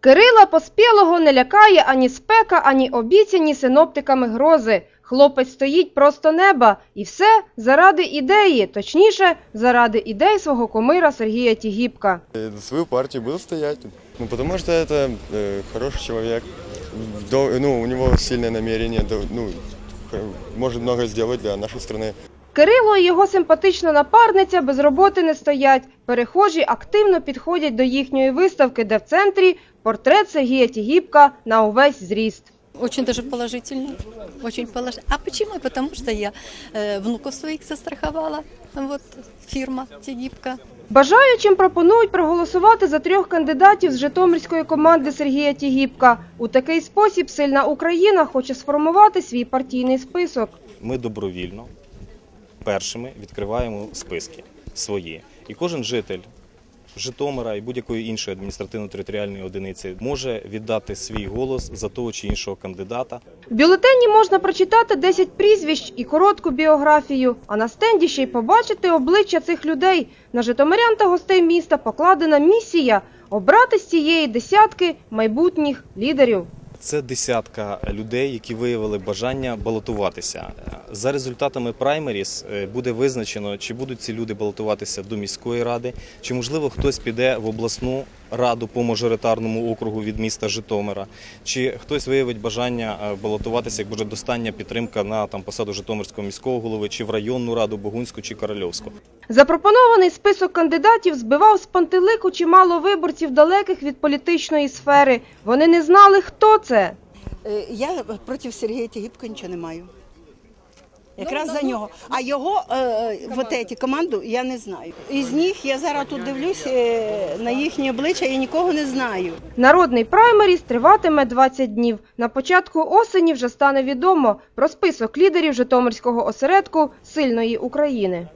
Кирила Поспілого не лякає ані спека, ані обіцяні синоптиками грози. Хлопець стоїть просто неба. І все заради ідеї, точніше, заради ідей свого кумира Сергія Тігіпка. Э, За свою партию буду стоять. Ну, потому что это э, хороший человек. До- ну, у него сильное намерение, до- ну, х- может много сделать для нашей страны. Кирило і його симпатична напарниця без роботи не стоять. Перехожі активно підходять до їхньої виставки, де в центрі портрет Сергія Тігіпка на увесь зріст. Очень даже положительно. Очень положительно. А почему? Потому что я э, внуков своих застраховала. Вот фирма Тегибка. Бажаючим пропонують проголосувати за трьох кандидатів з житомирської команди Сергія Тігіпка. У такий спосіб сильна Україна хоче сформувати свій партійний список. ми добровільно першими відкриваємо списки свої. І кожен житель Житомира і будь-якої іншої адміністративно-територіальної одиниці може віддати свій голос за того чи іншого кандидата. В бюлетені можна прочитати 10 прізвищ і коротку біографію, а на стенді ще й побачити обличчя цих людей. На житомирян та гостей міста покладена місія – обрати з цієї десятки майбутніх лідерів. Це десятка людей, які виявили бажання балотуватися. За результатами праймеріс е, буде визначено, чи будуть ці люди балотуватися до міської ради, чи можливо хтось піде в обласну раду по мажоритарному округу від міста Житомира, чи хтось виявить бажання е, балотуватися, як буде достання підтримка на там посаду Житомирського міського голови, чи в районну раду Богунську чи Корольовську. Запропонований список кандидатів збивав з пантелику чимало виборців далеких від політичної сфери. Вони не знали, хто це. Е, Я проти Сергія Тігіпка нічого не маю. Якраз за нього. А його е, вот эти, команду я не знаю. Із них я зараз тут дивлюсь е, на їхні обличчя, я нікого не знаю. Народний праймеріс триватиме 20 днів. На початку осені вже стане відомо про список лідерів Житомирського осередку сильної України.